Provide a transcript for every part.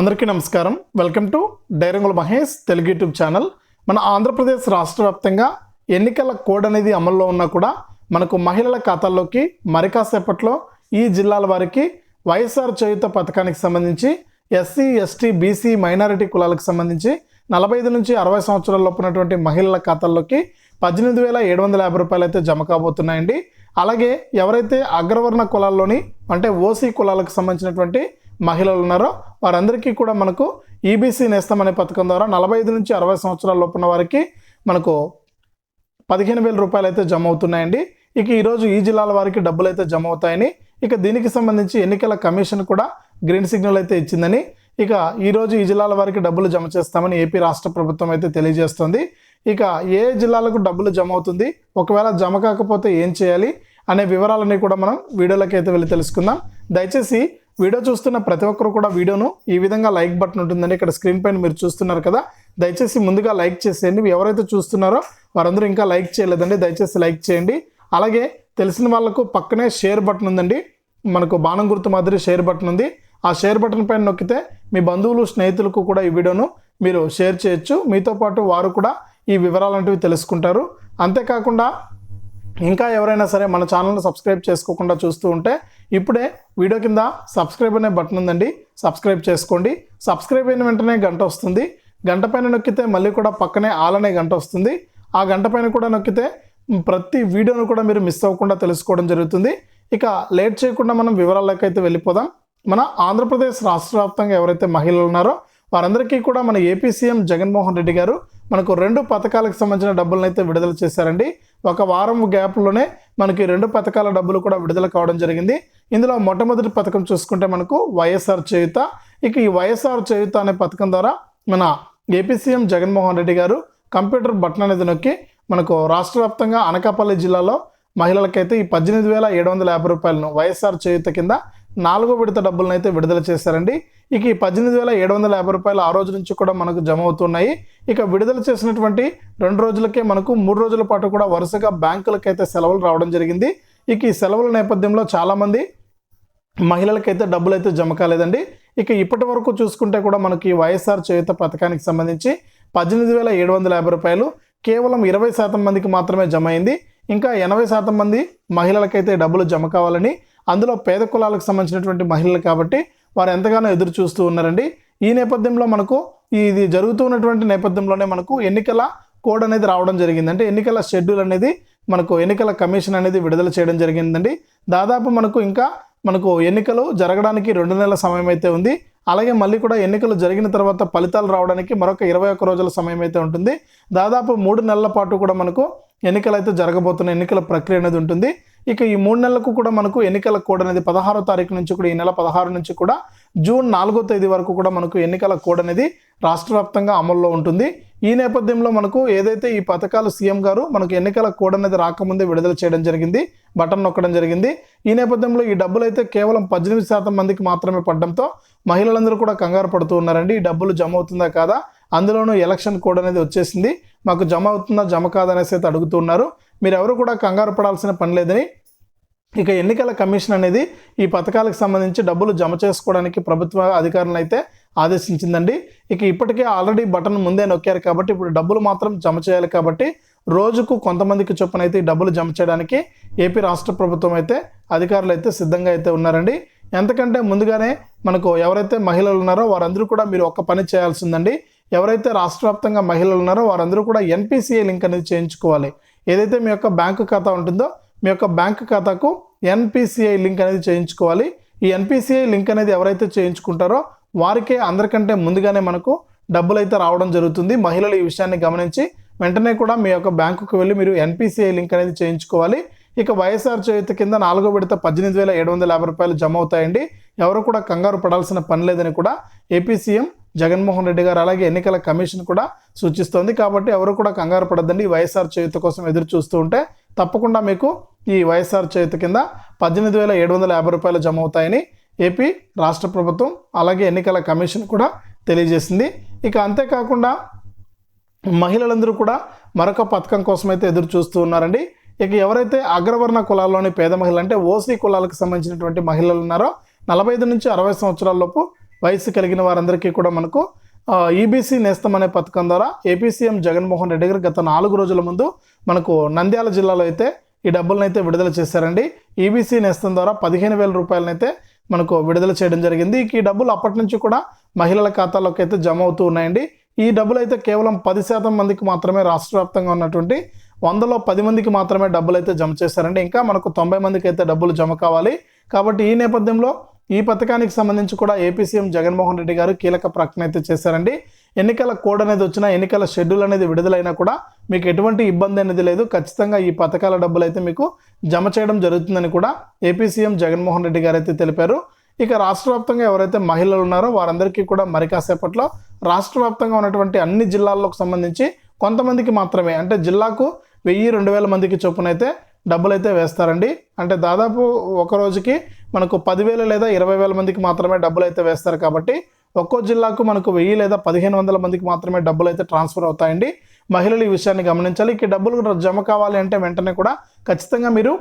అందరికీ నమస్కారం. Welcome to డైరంగుల మహేష్ తెలుగు యూట్యూబ్ ఛానల్. మన ఆంధ్రప్రదేశ్ రాష్ట్ర వ్యాప్తంగా ఎన్నికల కోడ్ అనేది అమల్లో ఉన్నా కూడా మనకు మహిళల ఖాతాల్లోకి మరి కాసేపట్లో ఈ జిల్లాల వారికి వైఎస్ఆర్ చేయుత పథకానికి సంబంధించి ఎస్సీ ఎస్టీ బీసీ మైనారిటీ కులాలకు సంబంధించి నలభై ఐదు నుంచి అరవై సంవత్సరాల లోపు ఉన్నటువంటి మహిళల ఖాతాల్లోకి పద్దెనిమిది వేల ఏడు వందల యాభై రూపాయలు అయితే జమ కాబోతున్నాయండి. అలాగే ఎవరైతే అగ్రవర్ణ కులాల్లోని అంటే ఓసీ కులాలకు సంబంధించినటువంటి మహిళలు ఉన్నారో వారందరికీ కూడా మనకు ఈబీసీ నేస్తం అనే పథకం ద్వారా నలభై ఐదు నుంచి అరవై సంవత్సరాల లోపు ఉన్న వారికి మనకు పదిహేను వేల రూపాయలు అయితే జమ అవుతున్నాయండి. ఇక ఈరోజు ఈ జిల్లాల వారికి డబ్బులు అయితే జమ అవుతాయని ఇక దీనికి సంబంధించి ఎన్నికల కమిషన్ కూడా గ్రీన్ సిగ్నల్ అయితే ఇచ్చిందని ఇక ఈరోజు ఈ జిల్లాల వారికి డబ్బులు జమ చేస్తామని ఏపీ రాష్ట్ర ప్రభుత్వం అయితే తెలియజేస్తుంది. ఇక ఏ జిల్లాలకు డబ్బులు జమ అవుతుంది ఒకవేళ జమ కాకపోతే ఏం చేయాలి అనే వివరాలన్నీ కూడా మనం వీడియోలోకి అయితే వెళ్ళి తెలుసుకుందాం. దయచేసి వీడియో చూస్తున్న ప్రతి ఒక్కరు కూడా వీడియోను ఈ విధంగా లైక్ బటన్ ఉంటుందండి. ఇక్కడ స్క్రీన్ పైన మీరు చూస్తున్నారు కదా దయచేసి ముందుగా లైక్ చేసేయండి. ఎవరైతే చూస్తున్నారో వారందరూ ఇంకా లైక్ చేయలేదండి దయచేసి లైక్ చేయండి. అలాగే తెలిసిన వాళ్ళకు పక్కనే షేర్ బటన్ ఉందండి. మనకు బాణం గుర్తు మాదిరి షేర్ బటన్ ఉంది. ఆ షేర్ బటన్ పైన నొక్కితే మీ బంధువులు స్నేహితులకు కూడా ఈ వీడియోను మీరు షేర్ చేయొచ్చు. మీతో పాటు వారు కూడా ఈ వివరాలంటివి తెలుసుకుంటారు. అంతేకాకుండా ఇంకా ఎవరైనా సరే మన ఛానల్ని సబ్స్క్రైబ్ చేసుకోకుండా చూస్తూ ఉంటే ఇప్పుడే వీడియో కింద సబ్స్క్రైబ్ అనే బటన్ ఉందండి. సబ్స్క్రైబ్ చేసుకోండి. సబ్స్క్రైబ్ అయిన వెంటనే గంట వస్తుంది. గంట పైన నొక్కితే మళ్ళీ కూడా పక్కనే ఆల్ అనే గంట వస్తుంది. ఆ గంట పైన కూడా నొక్కితే ప్రతి వీడియోను కూడా మీరు మిస్ అవ్వకుండా తెలుసుకోవడం జరుగుతుంది. ఇక లేట్ చేయకుండా మనం వివరాల్లోకి అయితే వెళ్ళిపోదాం. మన ఆంధ్రప్రదేశ్ రాష్ట్ర వ్యాప్తంగా ఎవరైతే మహిళలు ఉన్నారో వారందరికీ కూడా మన ఏపీ సీఎం జగన్మోహన్ రెడ్డి గారు మనకు రెండు పథకాలకు సంబంధించిన డబ్బులను అయితే విడుదల చేశారండి. ఒక వారం గ్యాప్లోనే మనకి రెండు పథకాల డబ్బులు కూడా విడుదల కావడం జరిగింది. ఇందులో మొట్టమొదటి పథకం చూసుకుంటే మనకు వైఎస్ఆర్ చేయుత. ఇక ఈ వైఎస్ఆర్ చేయుత అనే పథకం ద్వారా మన ఏపీ సీఎం జగన్మోహన్ రెడ్డి గారు కంప్యూటర్ బటన్ అనేది నొక్కి మనకు రాష్ట్ర వ్యాప్తంగా అనకాపల్లి జిల్లాలో మహిళలకైతే ఈ పద్దెనిమిది వేల ఏడు వందల యాభై రూపాయలను వైఎస్ఆర్ చేయుత కింద నాలుగో విడత డబ్బులను అయితే విడుదల చేశారండి. ఇక ఈ పద్దెనిమిది వేల ఏడు వందల యాభై రూపాయలు ఆ రోజు నుంచి కూడా మనకు జమ అవుతున్నాయి. ఇక విడుదల చేసినటువంటి రెండు రోజులకే మనకు మూడు రోజుల పాటు కూడా వరుసగా బ్యాంకులకైతే సెలవులు రావడం జరిగింది. ఇక ఈ సెలవుల నేపథ్యంలో చాలామంది మహిళలకైతే డబ్బులు అయితే జమ కాలేదండి. ఇక ఇప్పటి వరకు చూసుకుంటే కూడా మనకి వైఎస్ఆర్ చేయుత పథకానికి సంబంధించి పద్దెనిమిది వేల ఏడు వందల యాభై రూపాయలు కేవలం ఇరవై శాతం మందికి మాత్రమే జమ అయింది. ఇంకా ఎనభై శాతం మంది మహిళలకైతే డబ్బులు జమ కావాలని అందులో పేద కులాలకు సంబంధించినటువంటి మహిళలు కాబట్టి వారు ఎంతగానో ఎదురు చూస్తూ ఉన్నారండి. ఈ నేపథ్యంలో మనకు ఇది జరుగుతూ ఉన్నటువంటి నేపథ్యంలోనే మనకు ఎన్నికల కోడ్ అనేది రావడం జరిగింది. అంటే ఎన్నికల షెడ్యూల్ అనేది మనకు ఎన్నికల కమిషన్ అనేది విడుదల చేయడం జరిగిందండి. దాదాపు మనకు ఇంకా మనకు ఎన్నికలు జరగడానికి రెండు నెలల సమయం అయితే ఉంది. అలాగే మళ్ళీ కూడా ఎన్నికలు జరిగిన తర్వాత ఫలితాలు రావడానికి మరొక ఇరవై ఒక్క రోజుల సమయం అయితే ఉంటుంది. దాదాపు మూడు నెలల పాటు కూడా మనకు ఎన్నికలు అయితే జరగబోతున్న ఎన్నికల ప్రక్రియ అనేది ఉంటుంది. ఇక ఈ మూడు నెలలకు కూడా మనకు ఎన్నికల కోడ్ అనేది పదహారో తారీఖు నుంచి కూడా ఈ నెల పదహారు నుంచి కూడా జూన్ నాలుగో తేదీ వరకు కూడా మనకు ఎన్నికల కోడ్ అనేది రాష్ట్ర వ్యాప్తంగా అమల్లో ఉంటుంది. ఈ నేపథ్యంలో మనకు ఏదైతే ఈ పథకాలు సీఎం గారు మనకు ఎన్నికల కోడ్ అనేది రాకముందే విడుదల చేయడం జరిగింది బటన్ నొక్కడం జరిగింది. ఈ నేపథ్యంలో ఈ డబ్బులు అయితే కేవలం పద్దెనిమిది శాతం మందికి మాత్రమే పడడంతో మహిళలందరూ కూడా కంగారు పడుతూ ఉన్నారండి. ఈ డబ్బులు జమ అవుతుందా కాదా? అందులోనూ ఎలక్షన్ కోడ్ అనేది వచ్చేసింది. మాకు జమ అవుతుందా జమ కాదనేసి అయితే అడుగుతున్నారు. మీరు ఎవరు కూడా కంగారు పడాల్సిన పని లేదని. ఇక ఎన్నికల కమిషన్ అనేది ఈ పథకాలకు సంబంధించి డబ్బులు జమ చేసుకోవడానికి ప్రభుత్వ అధికారులను అయితే ఆదేశించిందండి. ఇక ఇప్పటికే ఆల్రెడీ బటన్ ముందే నొక్కారు కాబట్టి ఇప్పుడు డబ్బులు మాత్రం జమ చేయాలి కాబట్టి రోజుకు కొంతమందికి చొప్పున అయితే ఈ డబ్బులు జమ చేయడానికి ఏపీ రాష్ట్ర ప్రభుత్వం అయితే అధికారులు అయితే సిద్ధంగా అయితే ఉన్నారండి. ఎంతకంటే ముందుగానే మనకు ఎవరైతే మహిళలు ఉన్నారో వారందరూ కూడా మీరు ఒక్క పని చేయాల్సిందండి. ఎవరైతే రాష్ట్ర వ్యాప్తంగా మహిళలు ఉన్నారో వారందరూ కూడా ఎన్పిసిఐ లింక్ అనేది చేయించుకోవాలి. ఏదైతే మీ యొక్క బ్యాంకు ఖాతా ఉంటుందో మీ యొక్క బ్యాంకు ఖాతాకు ఎన్పిసిఐ లింక్ అనేది చేయించుకోవాలి. ఈ ఎన్పిసిఐ లింక్ అనేది ఎవరైతే చేయించుకుంటారో వారికే అందరికంటే ముందుగానే మనకు డబ్బులు అయితే రావడం జరుగుతుంది. మహిళలు ఈ విషయాన్ని గమనించి వెంటనే కూడా మీ యొక్క బ్యాంకుకు వెళ్ళి మీరు ఎన్పిసిఐ లింక్ అనేది చేయించుకోవాలి. ఇక వైఎస్ఆర్ చేయుత కింద నాలుగో విడత పద్దెనిమిది వేల ఏడు వందల యాభై రూపాయలు జమ అవుతాయండి. ఎవరు కూడా కంగారు పడాల్సిన పని లేదని కూడా ఏపీ సీఎం జగన్మోహన్ రెడ్డి గారు అలాగే ఎన్నికల కమిషన్ కూడా సూచిస్తోంది. కాబట్టి ఎవరు కూడా కంగారు పడద్దండి. ఈ వైఎస్ఆర్ చేయుత కోసం ఎదురు చూస్తూ ఉంటే తప్పకుండా మీకు ఈ వైఎస్ఆర్ చేయుత కింద పద్దెనిమిది వేల ఏడు వందల యాభై రూపాయలు జమ అవుతాయని ఏపీ రాష్ట్ర ప్రభుత్వం అలాగే ఎన్నికల కమిషన్ కూడా తెలియజేసింది. ఇక అంతేకాకుండా మహిళలందరూ కూడా మరొక పథకం కోసం అయితే ఎదురు చూస్తూ ఉన్నారండి. ఇక ఎవరైతే అగ్రవర్ణ కులాల్లోని పేద మహిళలు అంటే ఓసీ కులాలకు సంబంధించినటువంటి మహిళలు ఉన్నారో నలభై ఐదు నుంచి అరవై సంవత్సరాలలోపు వయసు కలిగిన వారందరికీ కూడా మనకు ఈబీసీ నేస్తం అనే పథకం ద్వారా ఏపీ సీఎం జగన్మోహన్ రెడ్డి గారు గత నాలుగు రోజుల ముందు మనకు నంద్యాల జిల్లాలో అయితే ఈ డబ్బులను అయితే విడుదల చేశారండి. ఈబీసీ నేస్తం ద్వారా పదిహేను వేల రూపాయలనైతే మనకు విడుదల చేయడం జరిగింది. ఈ డబ్బులు అప్పటి నుంచి కూడా మహిళల ఖాతాలోకి అయితే జమ అవుతూ ఉన్నాయండి. ఈ డబ్బులు అయితే కేవలం పది శాతం మందికి మాత్రమే రాష్ట్ర వ్యాప్తంగా ఉన్నటువంటి వందలో పది మందికి మాత్రమే డబ్బులు అయితే జమ చేశారండి. ఇంకా మనకు తొంభై మందికి అయితే డబ్బులు జమ కావాలి. కాబట్టి ఈ నేపథ్యంలో ఈ పథకానికి సంబంధించి కూడా ఏపీ సీఎం జగన్మోహన్ రెడ్డి గారు కీలక ప్రకటన అయితే చేశారండి. ఎన్నికల కోడ్ అనేది వచ్చినా ఎన్నికల షెడ్యూల్ అనేది విడుదలైనా కూడా మీకు ఎటువంటి ఇబ్బంది అనేది లేదు. ఖచ్చితంగా ఈ పథకాల డబ్బులు అయితే మీకు జమ చేయడం జరుగుతుందని కూడా ఏపీ సీఎం జగన్మోహన్ రెడ్డి గారు అయితే తెలిపారు. ఇక రాష్ట్ర వ్యాప్తంగా ఎవరైతే మహిళలు ఉన్నారో వారందరికీ కూడా మరి కాసేపట్లో రాష్ట్ర వ్యాప్తంగా ఉన్నటువంటి అన్ని జిల్లాల్లోకి సంబంధించి కొంతమందికి మాత్రమే అంటే జిల్లాకు వెయ్యి రెండు వేల మందికి చొప్పున అయితే డబ్బులు అయితే వేస్తారండి. అంటే దాదాపు ఒక రోజుకి మనకు పదివేల లేదా ఇరవై వేల మందికి మాత్రమే డబ్బులు అయితే వేస్తారు కాబట్టి ఒక్కో జిల్లాకు మనకు వెయ్యి లేదా పదిహేను వందల మందికి మాత్రమే డబ్బులు అయితే ట్రాన్స్ఫర్ అవుతాయండి. మహిళలు ఈ విషయాన్ని గమనించాలి. ఇక డబ్బులు జమ కావాలి అంటే వెంటనే కూడా ఖచ్చితంగా మీరు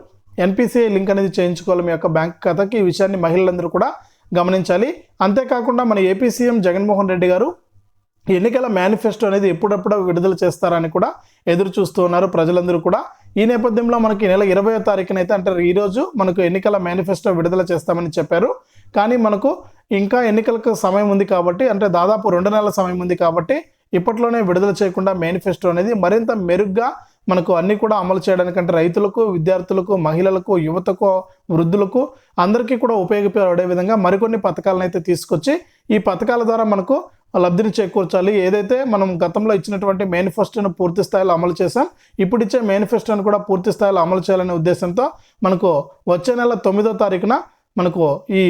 ఎన్పిసిఐ లింక్ అనేది చేయించుకోవాలి మీ యొక్క బ్యాంక్ ఖాతాకి. ఈ విషయాన్ని మహిళలందరూ కూడా గమనించాలి. అంతేకాకుండా మన ఏపీ సీఎం జగన్మోహన్ రెడ్డి గారు ఎన్నికల మేనిఫెస్టో అనేది ఎప్పుడప్పుడు విడుదల చేస్తారని కూడా ఎదురు చూస్తూ ఉన్నారు ప్రజలందరూ కూడా. ఈ నేపథ్యంలో మనకి నెల ఇరవయో తారీఖునైతే అంటే ఈరోజు మనకు ఎన్నికల మేనిఫెస్టో విడుదల చేస్తామని చెప్పారు. కానీ మనకు ఇంకా ఎన్నికలకు సమయం ఉంది కాబట్టి అంటే దాదాపు రెండు నెలల సమయం ఉంది కాబట్టి ఇప్పట్లోనే విడుదల చేయకుండా మేనిఫెస్టో అనేది మరింత మెరుగ్గా మనకు అన్ని కూడా అమలు చేయడానికంటే రైతులకు విద్యార్థులకు మహిళలకు యువతకు వృద్ధులకు అందరికీ కూడా ఉపయోగపడే విధంగా మరికొన్ని పథకాలను అయితే తీసుకొచ్చి ఈ పథకాల ద్వారా మనకు లబ్ధిని చేకూర్చాలి. ఏదైతే మనం గతంలో ఇచ్చినటువంటి మేనిఫెస్టోను పూర్తి స్థాయిలో అమలు చేసాం ఇప్పుడు ఇచ్చే మేనిఫెస్టోను కూడా పూర్తి స్థాయిలో అమలు చేయాలనే ఉద్దేశంతో మనకు వచ్చే నెల తొమ్మిదో తారీఖున మనకు ఈ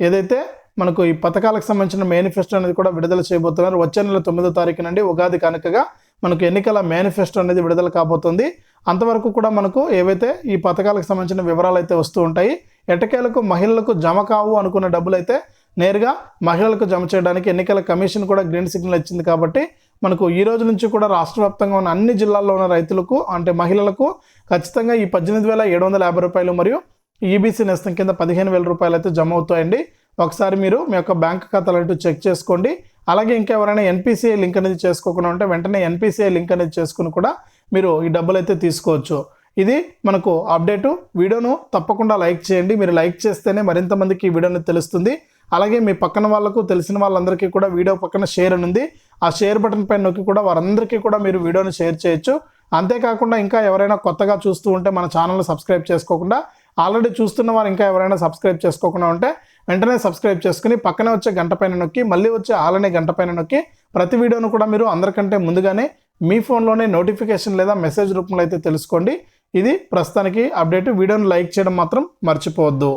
ఏదైతే మనకు ఈ పథకాలకు సంబంధించిన మేనిఫెస్టో అనేది కూడా విడుదల చేయబోతున్నారు. వచ్చే నెల తొమ్మిదో తారీఖు నుండి ఉగాది కనుకగా మనకు ఎన్నికల మేనిఫెస్టో అనేది విడుదల కాబోతుంది. అంతవరకు కూడా మనకు ఏవైతే ఈ పథకాలకు సంబంధించిన వివరాలు అయితే వస్తూ ఉంటాయి ఎటకేలకు మహిళలకు జమ కావు అనుకున్న డబ్బులు అయితే నేరుగా మహిళలకు జమ చేయడానికి ఎన్నికల కమిషన్ కూడా గ్రీన్ సిగ్నల్ ఇచ్చింది కాబట్టి మనకు ఈ రోజు నుంచి కూడా రాష్ట్ర వ్యాప్తంగా ఉన్న అన్ని జిల్లాల్లో ఉన్న రైతులకు అంటే మహిళలకు ఖచ్చితంగా ఈ పద్దెనిమిది వేల ఏడు వందల యాభై రూపాయలు మరియు ఈబీసీ నేస్తం కింద పదిహేను వేల రూపాయలు అయితే జమ అవుతాయండి. ఒకసారి మీరు మీ యొక్క బ్యాంక్ ఖాతాలు అంటూ చెక్ చేసుకోండి. అలాగే ఇంకెవరైనా ఎన్పిసిఐ లింక్ అనేది చేసుకోకుండా ఉంటే వెంటనే ఎన్పిసిఐ లింక్ అనేది చేసుకుని కూడా మీరు ఈ డబ్బులు అయితే తీసుకోవచ్చు. ఇది మనకు అప్డేటు. వీడియోను తప్పకుండా లైక్ చేయండి. మీరు లైక్ చేస్తేనే మరింత మందికి ఈ వీడియోని తెలుస్తుంది. అలాగే మీ పక్కన వాళ్ళకు తెలిసిన వాళ్ళందరికీ కూడా వీడియో పక్కన షేర్ అని ఉంది. ఆ షేర్ బటన్ పైన నొక్కి కూడా వారందరికీ కూడా మీరు వీడియోని షేర్ చేయొచ్చు. అంతేకాకుండా ఇంకా ఎవరైనా కొత్తగా చూస్తూ ఉంటే మన ఛానల్ని సబ్స్క్రైబ్ చేసుకోకుండా ఆల్రెడీ చూస్తున్న వారు ఇంకా ఎవరైనా సబ్స్క్రైబ్ చేసుకోకుండా ఉంటే వెంటనే సబ్స్క్రైబ్ చేసుకుని పక్కనే వచ్చే గంట పైన నొక్కి మళ్ళీ వచ్చే ఆలనే గంట పైన నొక్కి ప్రతి వీడియోను కూడా మీరు అందరికంటే ముందుగానే మీ ఫోన్లోనే నోటిఫికేషన్ లేదా మెసేజ్ రూపంలో అయితే తెలుసుకోండి. ఇది ప్రస్తుతానికి అప్డేట్ వీడియోను లైక్ చేయడం మాత్రం మర్చిపోవద్దు.